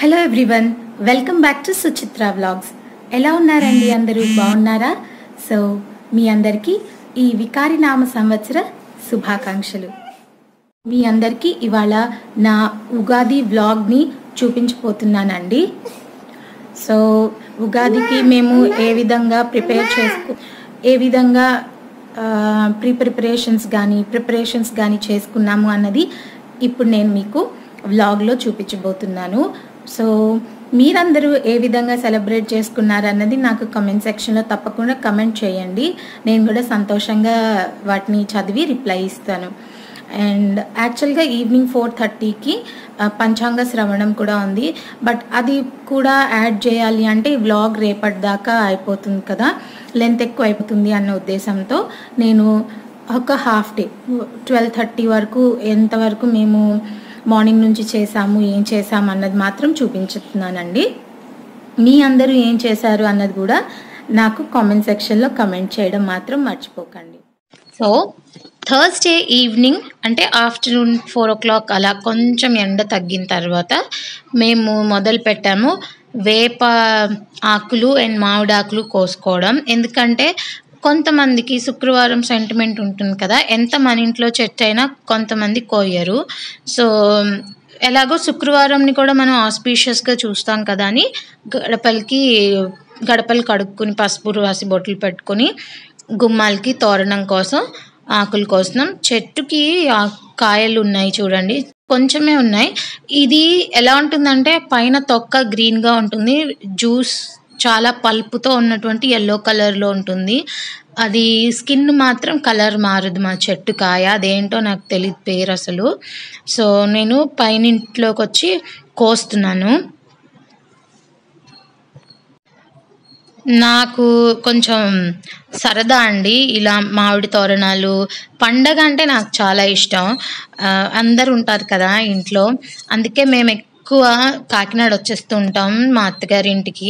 Hello everyone welcome back to Suchitra vlogs ఎలా ఉన్నారండి అందరూ? బాగున్నారా? సో మీ అందరికీ ఈ వికారి నామ సంవత్సర శుభాకాంక్షలు. మీ అందరికీ ఇవాళ నా ఉగాది వ్లాగ్ని చూపించబోతున్నానండి. సో ఉగాదికి మేము ఏ విధంగా ప్రిపేర్ చేసుకు ఏ విధంగా ప్రీ ప్రిపరేషన్స్ కానీ ప్రిపరేషన్స్ కానీ చేసుకున్నాము అన్నది ఇప్పుడు నేను మీకు వ్లాగ్లో చూపించబోతున్నాను. సో మీరందరూ ఏ విధంగా సెలబ్రేట్ చేసుకున్నారు అన్నది నాకు కమెంట్ సెక్షన్లో తప్పకుండా కమెంట్ చేయండి. నేను కూడా సంతోషంగా వాటిని చదివి రిప్లై ఇస్తాను. అండ్ యాక్చువల్గా ఈవినింగ్ ఫోర్ థర్టీకి పంచాంగ శ్రవణం కూడా ఉంది. బట్ అది కూడా యాడ్ చేయాలి అంటే ఈ వ్లాగ్ రేపటి దాకా అయిపోతుంది కదా లెంత్ ఎక్కువ అయిపోతుంది అన్న ఉద్దేశంతో నేను ఒక హాఫ్ డే ట్వెల్వ్ థర్టీ వరకు ఎంతవరకు మేము మార్నింగ్ నుంచి చేసాము ఏం చేసాము అన్నది మాత్రం చూపించుతున్నానండి. మీ అందరూ ఏం చేశారు అన్నది కూడా నాకు కామెంట్ సెక్షన్లో కమెంట్ చేయడం మాత్రం మర్చిపోకండి. సో థర్స్డే ఈవినింగ్ అంటే ఆఫ్టర్నూన్ ఫోర్ ఓ క్లాక్ అలా కొంచెం ఎండ తగ్గిన తర్వాత మేము మొదలు పెట్టాము వేప ఆకులు అండ్ మామిడాకులు కోసుకోవడం. ఎందుకంటే కొంతమందికి శుక్రవారం సెంటిమెంట్ ఉంటుంది కదా. ఎంత మన ఇంట్లో చెట్టు అయినా కొంతమంది కోయరు. సో ఎలాగో శుక్రవారంని కూడా మనం ఆస్పీషియస్గా చూస్తాం కదా అని గడపలకి గడపలు కడుక్కొని పసుపు రాసి బొట్లు పెట్టుకొని గుమ్మాలకి తోరణం కోసం ఆకుల కోసం చెట్టుకి కాయలు ఉన్నాయి చూడండి. కొంచెమే ఉన్నాయి. ఇది ఎలా ఉంటుందంటే పైన తొక్క గ్రీన్గా ఉంటుంది. జ్యూస్ చాలా పల్పుతో ఉన్నటువంటి ఎల్లో కలర్లో ఉంటుంది. అది స్కిన్ మాత్రం కలర్ మారదు మా చెట్టు కాయ. అదేంటో నాకు తెలియదు పేరు అసలు. సో నేను పైనింట్లోకి వచ్చి కోస్తున్నాను. నాకు కొంచెం సరదా అండి ఇలా మామిడి తోరణాలు. పండగ అంటే నాకు చాలా ఇష్టం. అందరు ఉంటారు కదా ఇంట్లో. అందుకే మేము ఎక్కువ కాకినాడ వచ్చేస్తూ ఉంటాం మా అత్తగారి ఇంటికి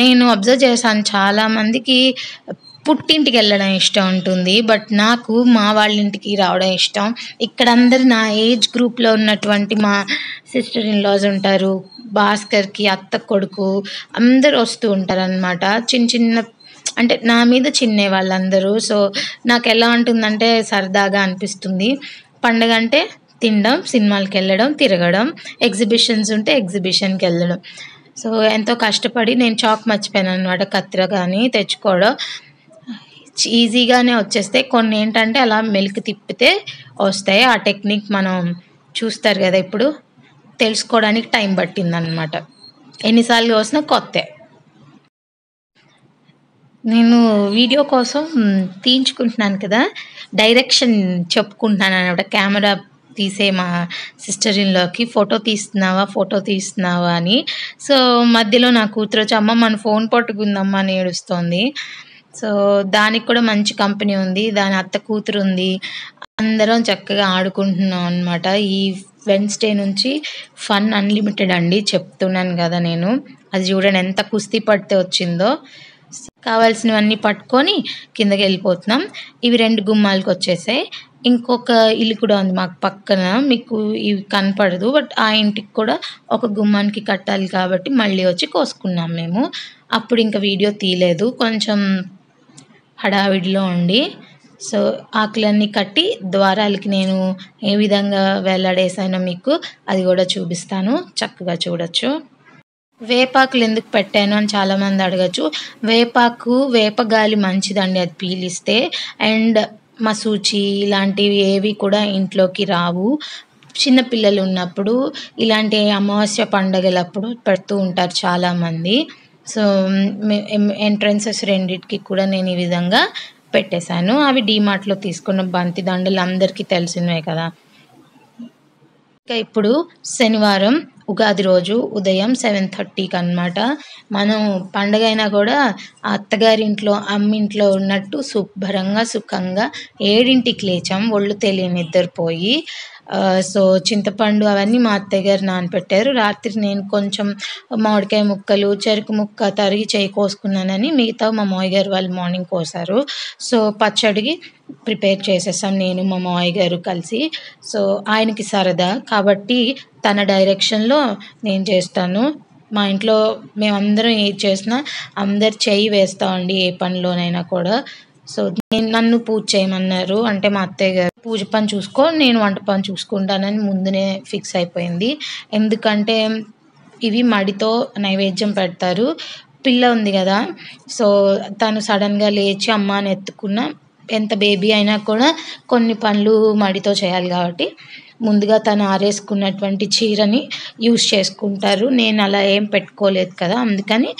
నేను అబ్జర్వ్ చేశాను చాలామందికి పుట్టింటికి వెళ్ళడం ఇష్టం ఉంటుంది బట్ నాకు మా వాళ్ళ ఇంటికి రావడం ఇష్టం. ఇక్కడ అందరు నా ఏజ్ గ్రూప్లో ఉన్నటువంటి మా సిస్టర్ ఇన్ లాస్ ఉంటారు భాస్కర్కి అత్త కొడుకు అందరు వస్తూ ఉంటారనమాట చిన్న చిన్న అంటే నా మీద చిన్నే వాళ్ళందరూ. సో నాకు ఎలా ఉంటుందంటే సరదాగా అనిపిస్తుంది. పండగ అంటే తినడం సినిమాలకు వెళ్ళడం తిరగడం ఎగ్జిబిషన్స్ ఉంటే ఎగ్జిబిషన్కి వెళ్ళడం సో ఎంతో కష్టపడి నేను చాక్ మర్చిపోయాను అనమాట కత్తిర కానీ తెచ్చుకోవడం. ఈజీగానే వచ్చేస్తే కొన్ని ఏంటంటే అలా మెలికి తిప్పితే వస్తాయి. ఆ టెక్నిక్ మనం చూస్తారు కదా ఇప్పుడు. తెలుసుకోవడానికి టైం పట్టిందనమాట ఎన్నిసార్లు వచ్చినా కొత్త. నేను వీడియో కోసం తీయించుకుంటున్నాను కదా. డైరెక్షన్ చెప్పుకుంటున్నాను అనమాట. కెమెరా తీసే మా సిస్టర్ ఇన్లోకి ఫోటో తీస్తున్నావా ఫోటో తీస్తున్నావా అని. సో మధ్యలో నా కూతురు వచ్చి అమ్మ మన ఫోన్ పట్టుకుందమ్మా అని ఏడుస్తోంది. సో దానికి కూడా మంచి కంపెనీ ఉంది. దాని అత్త కూతురు ఉంది. అందరం చక్కగా ఆడుకుంటున్నాం అనమాట ఈ వెన్స్డే నుంచి ఫన్ అన్లిమిటెడ్ అండి చెప్తున్నాను కదా నేను. అది చూడండి ఎంత కుస్తీ పడితే వచ్చిందో. కావాల్సినవన్నీ పట్టుకొని కిందకి వెళ్ళిపోతున్నాం. ఇవి రెండు గుమ్మాలకు వచ్చేసాయి. ఇంకొక ఇల్లు కూడా ఉంది మాకు పక్కన. మీకు ఇవి కనపడదు. బట్ ఆ ఇంటికి కూడా ఒక గుమ్మానికి కట్టాలి కాబట్టి మళ్ళీ వచ్చి కోసుకున్నాం మేము. అప్పుడు ఇంకా వీడియో తీయలేదు. కొంచెం హడావిడిలో ఉండి. సో ఆకులన్నీ కట్టి ద్వారాలకి నేను ఏ విధంగా వేలాడేసానో మీకు అది కూడా చూపిస్తాను. చక్కగా చూడొచ్చు. వేపాకులు ఎందుకు పెట్టాను అని చాలామంది అడగచ్చు. వేపాకు వేపగాలి మంచిదండి అది పీలిస్తే. అండ్ మసూచి ఇలాంటివి ఏవి కూడా ఇంట్లోకి రావు. చిన్నపిల్లలు ఉన్నప్పుడు ఇలాంటి అమావాస్య పండగలప్పుడు పెడుతూ ఉంటారు చాలామంది. సో ఎంట్రన్సెస్ రెండింటికి కూడా నేను ఈ విధంగా పెట్టేశాను. అవి డీమార్ట్లో తీసుకున్న బంతి దండలు అందరికీ తెలిసినవే కదా. ఇంకా ఇప్పుడు శనివారం ఉగాది రోజు ఉదయం సెవెన్ థర్టీకి అనమాట మనం పండగ అయినా కూడా అత్తగారింట్లో అమ్మింట్లో ఉన్నట్టు శుభ్రంగా సుఖంగా ఏడింటికి లేచాం. ఒళ్ళు తెలియని నిద్రపోయి సో చింతపండు అవన్నీ మా అత్తయ్య గారు నానపెట్టారు. రాత్రి నేను కొంచెం మామిడికాయ ముక్కలు చెరుకు ముక్క తరిగి చేయి కోసుకున్నానని మిగతా మా మామయ్య గారు వాళ్ళు మార్నింగ్ కోసారు. సో పచ్చడికి ప్రిపేర్ చేసేసాం నేను మా మామయ్య గారు కలిసి. సో ఆయనకి సరదా. కాబట్టి తన డైరెక్షన్లో నేను చేస్తాను. మా ఇంట్లో మేమందరం ఏది చేసినా అందరు చెయ్యి వేస్తామండి ఏ పనిలోనైనా కూడా. సో నేను నన్ను పూజ చేయమన్నారు. అంటే మా అత్తయ్య గారు పూజ పని చూసుకో నేను వంట పని చూసుకుంటానని ముందునే ఫిక్స్ అయిపోయింది. ఎందుకంటే ఇవి మడితో నైవేద్యం పెడతారు. పిల్ల ఉంది కదా సో తను సడన్గా లేచి అమ్మ అని ఎత్తుకున్న ఎంత బేబీ అయినా కూడా కొన్ని పనులు మడితో చేయాలి కాబట్టి ముందుగా తను ఆరేసుకున్నటువంటి చీరని యూస్ చేసుకుంటారు. నేను అలా ఏం పెట్టుకోలేదు కదా అందుకని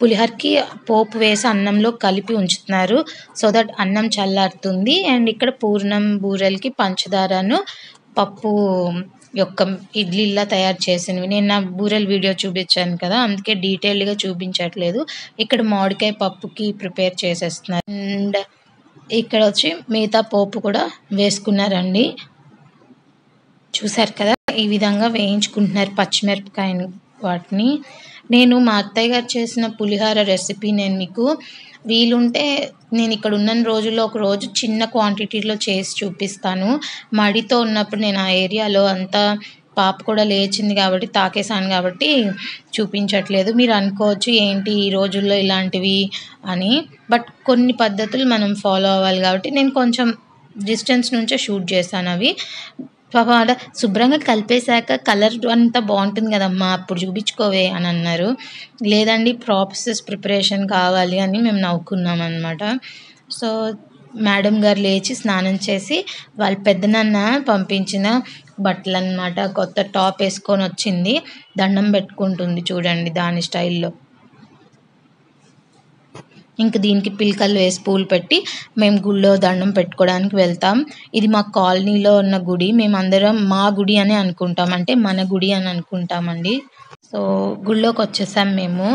పులిహోరకి పోపు వేసి అన్నంలో కలిపి ఉంచుతున్నారు. సో దట్ అన్నం చల్లారుతుంది. అండ్ ఇక్కడ పూర్ణం బూరెలకి పంచదారను పప్పు యొక్క ఇడ్లీలా తయారు చేసినవి. నేను నా బూరెల వీడియో చూపించాను కదా అందుకే డీటెయిల్డ్గా చూపించట్లేదు. ఇక్కడ మామిడికాయ పప్పుకి ప్రిపేర్ చేసేస్తున్నారు. అండ్ ఇక్కడ వచ్చి మిగతా పోపు కూడా వేసుకున్నారండి. చూసారు కదా ఈ విధంగా వేయించుకుంటున్నారు పచ్చిమిరపకాయని వాటిని. నేను మా అత్తయ్య గారు చేసిన పులిహోర రెసిపీ నేను మీకు వీలుంటే నేను ఇక్కడ ఉన్న రోజుల్లో ఒక రోజు చిన్న క్వాంటిటీలో చేసి చూపిస్తాను. మడితో ఉన్నప్పుడు నేను ఆ ఏరియాలో అంతా పాప కూడా లేచింది కాబట్టి తాకేసాను కాబట్టి చూపించట్లేదు. మీరు అనుకోవచ్చు ఏంటి ఈ రోజుల్లో ఇలాంటివి అని. బట్ కొన్ని పద్ధతులు మనం ఫాలో అవ్వాలి కాబట్టి నేను కొంచెం డిస్టెన్స్ నుంచే షూట్ చేశాను అవి. పాపం అలా శుభ్రంగా కలిపేశాక కలర్ అంతా బాగుంటుంది కదమ్మా అప్పుడు చూపించుకోవే అని అన్నారు. లేదండి ప్రాసెస్ ప్రిపరేషన్ కావాలి అని మేము నవ్వుకున్నాం అనమాట సో మేడం గారు లేచి స్నానం చేసి వాళ్ళ పెద్దనాన్న పంపించిన బట్టలు అనమాట కొత్త టాప్ వేసుకొని వచ్చింది దండం పెట్టుకుంటుంది చూడండి దాని స్టైల్లో. ఇంక దీనికి పిలకలు వేసి పూలు పెట్టి మేము గుళ్ళో దండం పెట్టుకోవడానికి వెళ్తాం. ఇది మా కాలనీలో ఉన్న గుడి. మేమందరం మా గుడి అని అనుకుంటాం. అంటే మన గుడి అని అనుకుంటామండి. సో గుళ్ళోకి వచ్చేసాం మేము.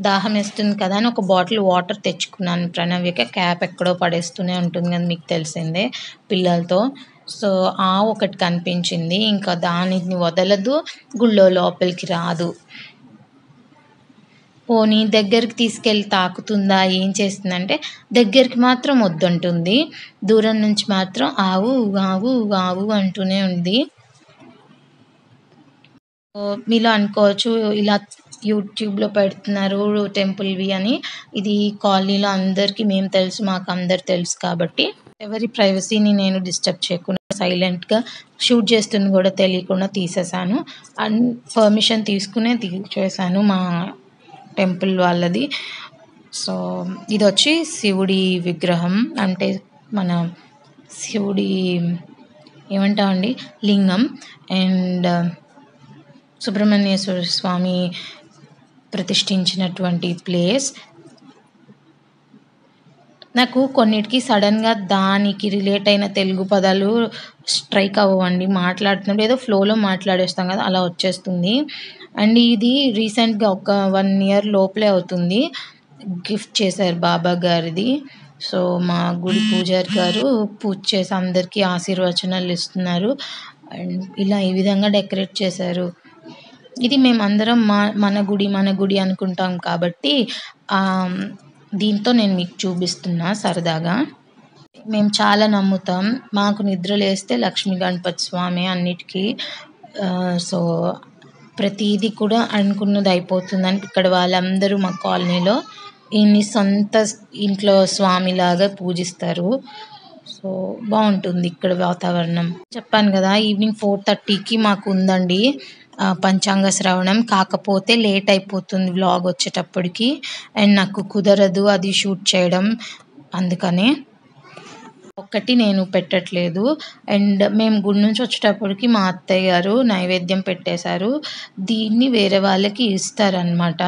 దాహం వేస్తుంది కదా అని ఒక బాటిల్ వాటర్ తెచ్చుకున్నాను ప్రణవ్యక. క్యాప్ ఎక్కడో పడేస్తూనే ఉంటుంది కదా మీకు తెలిసిందే పిల్లలతో. సో ఆ ఒకటి కనిపించింది. ఇంకా దానిని వదలదు. గుళ్ళో లోపలికి రాదు. పోనీ దగ్గరికి తీసుకెళ్ళి తాకుతుందా? ఏం చేస్తుందంటే దగ్గరికి మాత్రం వద్దంటుంది. దూరం నుంచి మాత్రం ఆవు ఆవు ఆవు అంటూనే ఉంది. మీలో అనుకోవచ్చు ఇలా యూట్యూబ్లో పెడుతున్నారు టెంపుల్వి అని. ఇది కాలనీలో అందరికీ మేము తెలుసు మాకు అందరు తెలుసు కాబట్టి. ఎవరి ప్రైవసీని నేను డిస్టర్బ్ చేయకుండా సైలెంట్గా షూట్ చేస్తుంది కూడా తెలియకుండా తీసేసాను అండ్ పర్మిషన్ తీసుకునే తీసేసాను మా టెంపుల్ వాళ్ళది. సో ఇది వచ్చి శివుడి విగ్రహం. అంటే మన శివుడి ఏమంటామండి? లింగం. అండ్ సుబ్రహ్మణ్యేశ్వర స్వామి ప్రతిష్ఠించినటువంటి ప్లేస్. నాకు కొన్నిటికి సడన్గా దానికి రిలేట్ అయిన తెలుగు పదాలు స్ట్రైక్ అవ్వండి మాట్లాడుతున్నప్పుడు ఏదో ఫ్లోలో మాట్లాడేస్తాం కదా అలా వచ్చేస్తుంది. అండ్ ఇది రీసెంట్గా ఒక వన్ ఇయర్ లోపలే అవుతుంది. గిఫ్ట్ చేశారు బాబా గారిది. సో మా గుడి పూజారి గారు పూజ చేసి అందరికీ ఆశీర్వచనాలు ఇస్తున్నారు. అండ్ ఇలా ఈ విధంగా డెకరేట్ చేశారు. ఇది మేమందరం మా మన గుడి మన గుడి అనుకుంటాం కాబట్టి దీంతో నేను మీకు చూపిస్తున్నా సరదాగా. మేము చాలా నమ్ముతాం. మాకు నిద్ర లేస్తే లక్ష్మీ గణపతి స్వామి అన్నిటికీ సో ప్రతిదీ కూడా అనుకున్నది అయిపోతుందని ఇక్కడ వాళ్ళందరూ మా కాలనీలో ఈయన్ని సొంత ఇంట్లో స్వామిలాగా పూజిస్తారు. సో బాగుంటుంది ఇక్కడ వాతావరణం. చెప్పాను కదా ఈవినింగ్ ఫోర్ థర్టీకి మాకు ఉందండి పంచాంగ శ్రవణం. కాకపోతే లేట్ అయిపోతుంది వ్లాగ్ వచ్చేటప్పటికి. అండ్ నాకు కుదరదు అది షూట్ చేయడం అందుకనే ఒక్కటి నేను పెట్టట్లేదు. అండ్ మేము గుడి నుంచి వచ్చేటప్పటికి మా అత్తయ్య గారు నైవేద్యం పెట్టేశారు. దీన్ని వేరే వాళ్ళకి ఇస్తారనమాట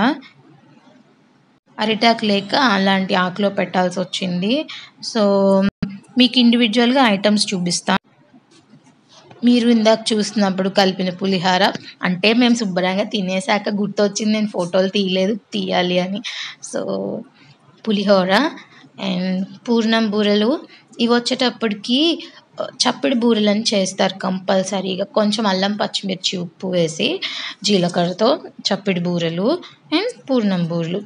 అరిటాకు లేక అలాంటి ఆకులో పెట్టాల్సి వచ్చింది. సో మీకు ఇండివిజువల్గా ఐటమ్స్ చూపిస్తాను మీరు ఇందాక చూసినప్పుడు కలిపిన పులిహార. అంటే మేము శుభ్రంగా తినేసాక గుర్తొచ్చింది నేను ఫోటోలు తీయలేదు తీయాలి అని. సో పులిహోర అండ్ పూర్ణం బూరెలు ఇవి వచ్చేటప్పటికి చప్పిడి బూరెలని చేస్తారు కంపల్సరీగా. కొంచెం అల్లం పచ్చిమిర్చి ఉప్పు వేసి జీలకర్రతో చప్పిడి బూరెలు అండ్ పూర్ణం బూరెలు.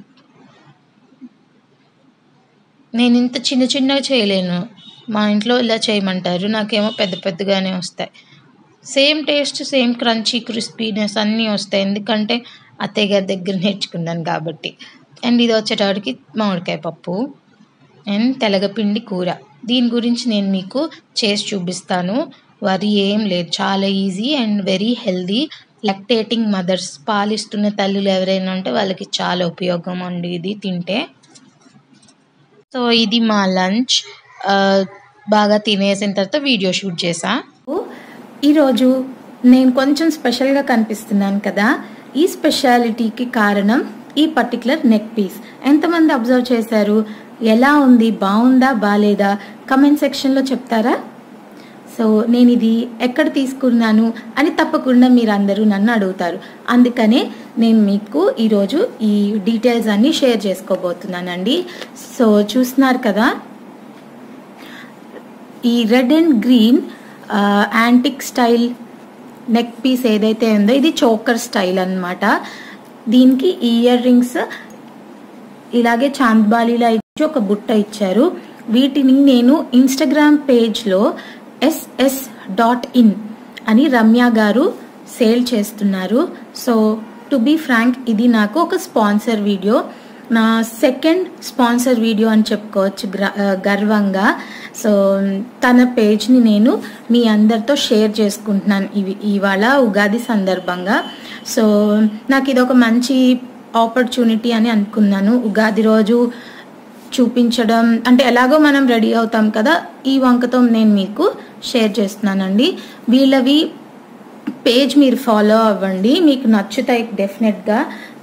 నేను ఇంత చిన్న చిన్నగా చేయలేను. మా ఇంట్లో ఇలా చేయమంటారు. నాకేమో పెద్ద పెద్దగానే వస్తాయి. Same taste same crunchy crispiness అన్నీ వస్తాయి. ఎందుకంటే అత్తయ్య గారి దగ్గర నేర్చుకున్నాను కాబట్టి. అండ్ ఇది వచ్చేటప్పటికి మామిడికాయ పప్పు అండ్ తెలగపిండి కూర. దీని గురించి నేను మీకు చేసి చూపిస్తాను. వరి ఏం లేదు. చాలా easy and very healthy lactating mothers పాలిస్తున్న తల్లులు ఎవరైనా ఉంటే వాళ్ళకి చాలా ఉపయోగం అండి ఇది తింటే. సో ఇది మా లంచ్. బాగా తినేసిన తర్వాత వీడియో షూట్ చేసా. ఈరోజు నేను కొంచెం స్పెషల్గా కనిపిస్తున్నాను కదా. ఈ స్పెషాలిటీకి కారణం ఈ పర్టికులర్ నెక్ పీస్ ఎంతమంది అబ్జర్వ్ చేశారు? ఎలా ఉంది? బాగుందా? బాగాలేదా కమెంట్ సెక్షన్లో చెప్తారా? సో నేను ఇది ఎక్కడ తీసుకున్నాను అని తప్పకుండా మీరు అందరూ నన్ను అడుగుతారు. అందుకనే నేను మీకు ఈరోజు ఈ డీటెయిల్స్ అన్ని షేర్ చేసుకోబోతున్నానండి. సో చూస్తున్నారు కదా? ఈ red and green antique style neck piece ఏదైతే ఉందో ఇది చోకర్ స్టైల్ అన్నమాట. దీనికి ఇయర్ రింగ్స్ ఇలాగే చాంద్బాలీలా ఒక బుట్ట ఇచ్చారు. వీటిని నేను ఇన్స్టాగ్రామ్ పేజ్లో ఎస్ఎస్ డాట్ ఇన్ అని రమ్య గారు సేల్ చేస్తున్నారు. సో టు బీ ఫ్రాంక్ ఇది నాకు ఒక స్పాన్సర్ వీడియో నా సెకండ్ స్పాన్సర్ వీడియో అని చెప్పుకోవచ్చు గర్వంగా. సో తన పేజ్ని నేను మీ అందరితో షేర్ చేసుకుంటున్నాను ఇవి ఇవాళ ఉగాది సందర్భంగా. సో నాకు ఇది ఒక మంచి ఆపర్చునిటీ అని అనుకున్నాను. ఉగాది రోజు చూపించడం అంటే ఎలాగో మనం రెడీ అవుతాం కదా ఈ వంకతో నేను మీకు షేర్ చేస్తున్నానండి. వీళ్ళవి పేజ్ మీరు ఫాలో అవ్వండి. మీకు నచ్చుతాయి డెఫినెట్గా.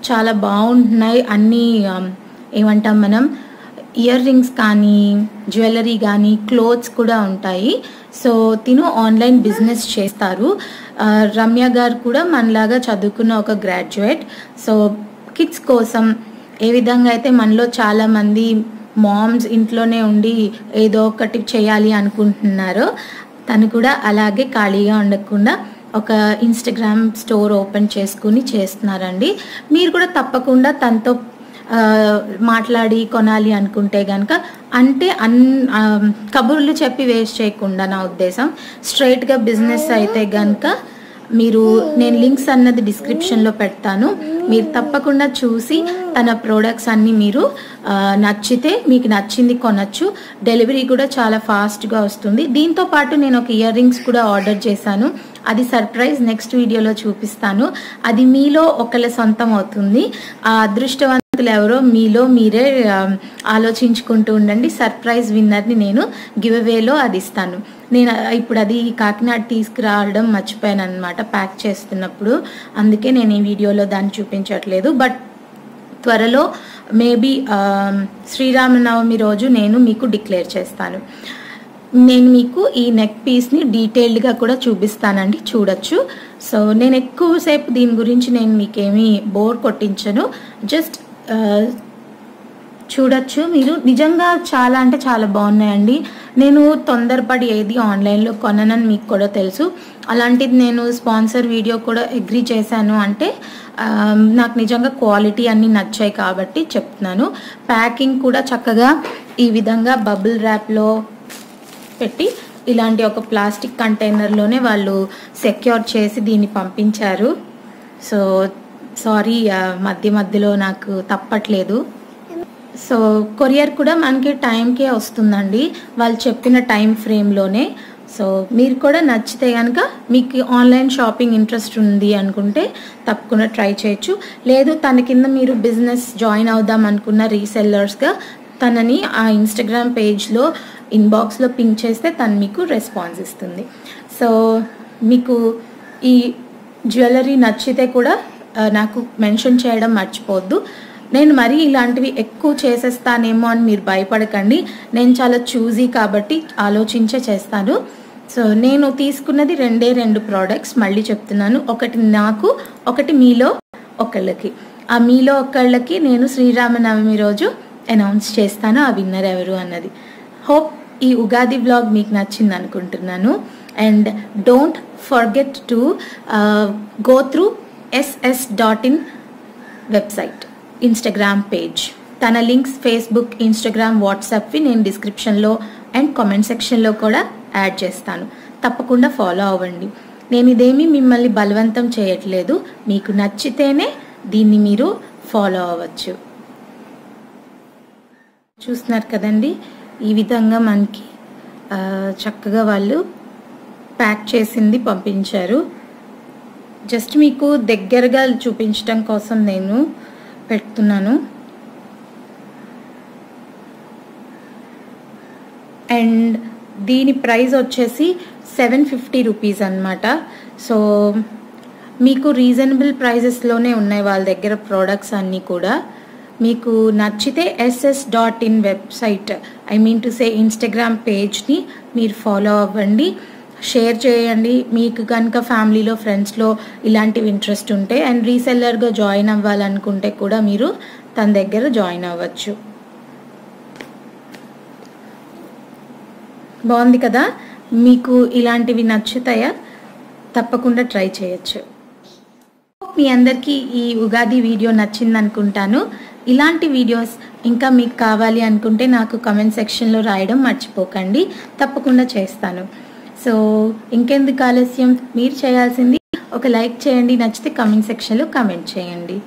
చాలా బాగుంటున్నాయి. అన్నీ ఏమంటాం మనం ఇయర్ రింగ్స్ కానీ జ్యువెలరీ కానీ క్లోత్స్ కూడా ఉంటాయి. సో తిను ఆన్లైన్ బిజినెస్ చేస్తారు. రమ్య గారు కూడా మనలాగా చదువుకున్న ఒక గ్రాడ్యుయేట్. సో కిడ్స్ కోసం ఏ విధంగా అయితే మనలో చాలామంది మామ్స్ ఇంట్లోనే ఉండి ఏదో ఒకటి చేయాలి అనుకుంటున్నారో. తను కూడా అలాగే ఖాళీగా ఉండకుండా ఒక ఇన్స్టాగ్రామ్ స్టోర్ ఓపెన్ చేసుకుని చేస్తున్నారండి. మీరు కూడా తప్పకుండా తనతో మాట్లాడి కొనాలి అనుకుంటే కనుక అంటే అన్ కబుర్లు చెప్పి వేస్ట్ చేయకుండా నా ఉద్దేశం. స్ట్రైట్గా బిజినెస్ అయితే కనుక మీరు నేను లింక్స్ అన్నది డిస్క్రిప్షన్లో పెడతాను. మీరు తప్పకుండా చూసి తన ప్రోడక్ట్స్ అన్నీ మీరు నచ్చితే మీకు నచ్చింది కొనచ్చు. డెలివరీ కూడా చాలా ఫాస్ట్గా వస్తుంది. దీంతో పాటు నేను ఒక ఇయర్ రింగ్స్ కూడా ఆర్డర్ చేశాను. అది సర్ప్రైజ్ నెక్స్ట్ వీడియోలో చూపిస్తాను. అది మీలో ఒకళ్ళ సొంతం అవుతుంది. ఆ అదృష్టవంతులు ఎవరో మీలో మీరే ఆలోచించుకుంటూ ఉండండి. సర్ప్రైజ్ విన్నర్ని నేను గివ్ అవేలో అది ఇస్తాను. నేను ఇప్పుడు అది కాకినాడ తీసుకురావడం మర్చిపోయాను అనమాట ప్యాక్ చేస్తున్నప్పుడు. అందుకే నేను ఈ వీడియోలో దాన్ని చూపించట్లేదు. బట్ త్వరలో మేబీ శ్రీరామనవమి రోజు నేను మీకు డిక్లేర్ చేస్తాను. నేను మీకు ఈ నెక్ పీస్ని డీటెయిల్డ్గా కూడా చూపిస్తానండి. చూడొచ్చు. సో నేను ఎక్కువసేపు దీని గురించి నేను మీకేమీ బోర్ కొట్టించను. జస్ట్ చూడొచ్చు. మీరు నిజంగా చాలా అంటే చాలా బాగున్నాయండి. నేను తొందరపడి ఏది ఆన్లైన్లో కొననని మీకు కూడా తెలుసు. అలాంటిది నేను స్పాన్సర్ వీడియో కూడా అగ్రీ చేశాను అంటే నాకు నిజంగా క్వాలిటీ అన్నీ నచ్చాయి కాబట్టి చెప్తున్నాను. ప్యాకింగ్ కూడా చక్కగా ఈ విధంగా బబుల్ ర్యాప్లో పెట్టి ఇలాంటి ఒక ప్లాస్టిక్ కంటైనర్లోనే వాళ్ళు సెక్యూర్ చేసి దీన్ని పంపించారు. సో సారీ మధ్య మధ్యలో నాకు తప్పట్లేదు. సో కొరియర్ కూడా మనకి టైంకే వస్తుందండి. వాళ్ళు చెప్పిన టైం ఫ్రేమ్లోనే. సో మీరు కూడా నచ్చితే కనుక మీకు ఆన్లైన్ షాపింగ్ ఇంట్రెస్ట్ ఉంది అనుకుంటే తప్పకుండా ట్రై చేయొచ్చు. లేదు తన కింద మీరు బిజినెస్ జాయిన్ అవుదాం అనుకున్న రీసెల్లర్స్గా తనని ఆ ఇన్స్టాగ్రామ్ పేజ్లో ఇన్బాక్స్లో పింక్ చేస్తే తను మీకు రెస్పాన్స్ ఇస్తుంది. సో మీకు ఈ జ్యువెలరీ నచ్చితే కూడా నాకు మెన్షన్ చేయడం మర్చిపోవద్దు నేను మరీ ఇలాంటివి ఎక్కువ చేసేస్తానేమో అని మీరు భయపడకండి. నేను చాలా చూజీ కాబట్టి ఆలోచించే చేస్తాను. సో నేను తీసుకున్నది రెండే రెండు ప్రోడక్ట్స్ మళ్ళీ చెప్తున్నాను. ఒకటి నాకు ఒకటి మీలో ఒకళ్ళకి. ఆ మీలో ఒకళ్ళకి నేను శ్రీరామనవమి రోజు అనౌన్స్ చేస్తాను. ఆ విన్నర్ ఎవరు అన్నది. హోప్ ఈ ఉగాది బ్లాగ్ మీకు నచ్చింది అనుకుంటున్నాను. And don't forget to go through SS dot in website Instagram page తన లింక్స్ ఫేస్బుక్ ఇన్స్టాగ్రామ్ వాట్సాప్వి నేను డిస్క్రిప్షన్లో అండ్ కామెంట్ సెక్షన్లో కూడా యాడ్ చేస్తాను. తప్పకుండా ఫాలో అవ్వండి. నేను ఇదేమీ మిమ్మల్ని బలవంతం చేయట్లేదు. మీకు నచ్చితేనే దీన్ని మీరు ఫాలో అవ్వచ్చు. చూస్తున్నారు కదండి? ఈ విధంగా మనకి చక్కగా వాళ్ళు ప్యాక్ చేసింది పంపించారు. జస్ట్ మీకు దగ్గరగా చూపించడం కోసం నేను పెడుతున్నాను. అండ్ దీని ప్రైస్ వచ్చేసి సెవెన్ ఫిఫ్టీ రూపీస్ అనమాట సో మీకు రీజనబుల్ ప్రైజెస్లోనే ఉన్నాయి వాళ్ళ దగ్గర ప్రోడక్ట్స్ అన్నీ కూడా. మీకు నచ్చితే SS dot in website I mean to say Instagram పేజ్ని మీరు ఫాలో అవ్వండి. షేర్ చేయండి. మీకు కనుక ఫ్యామిలీలో ఫ్రెండ్స్లో ఇలాంటివి ఇంట్రెస్ట్ ఉంటే అండ్ రీసెల్లర్గా జాయిన్ అవ్వాలనుకుంటే కూడా మీరు తన దగ్గర జాయిన్ అవ్వచ్చు. బాగుంది కదా? మీకు ఇలాంటివి నచ్చుతాయా? తప్పకుండా ట్రై చేయొచ్చు. మీ అందరికీ ఈ ఉగాది వీడియో నచ్చింది అనుకుంటాను ఇలాంటి వీడియోస్ ఇంకా మీకు కావాలి అనుకుంటే నాకు కమెంట్ సెక్షన్లో రాయడం మర్చిపోకండి. తప్పకుండా చేస్తాను. సో ఇంకెందుకు ఆలస్యం? మీరు చేయాల్సింది ఒక లైక్ చేయండి నచ్చితే కమెంట్ సెక్షన్లో కమెంట్ చేయండి.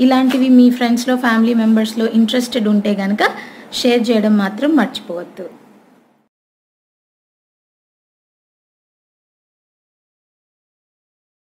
ఇలాంటివి మీ ఫ్రెండ్స్లో ఫ్యామిలీ మెంబర్స్లో ఇంట్రెస్టెడ్ ఉంటే కనుక షేర్ చేయడం మాత్రం మర్చిపోవద్దు.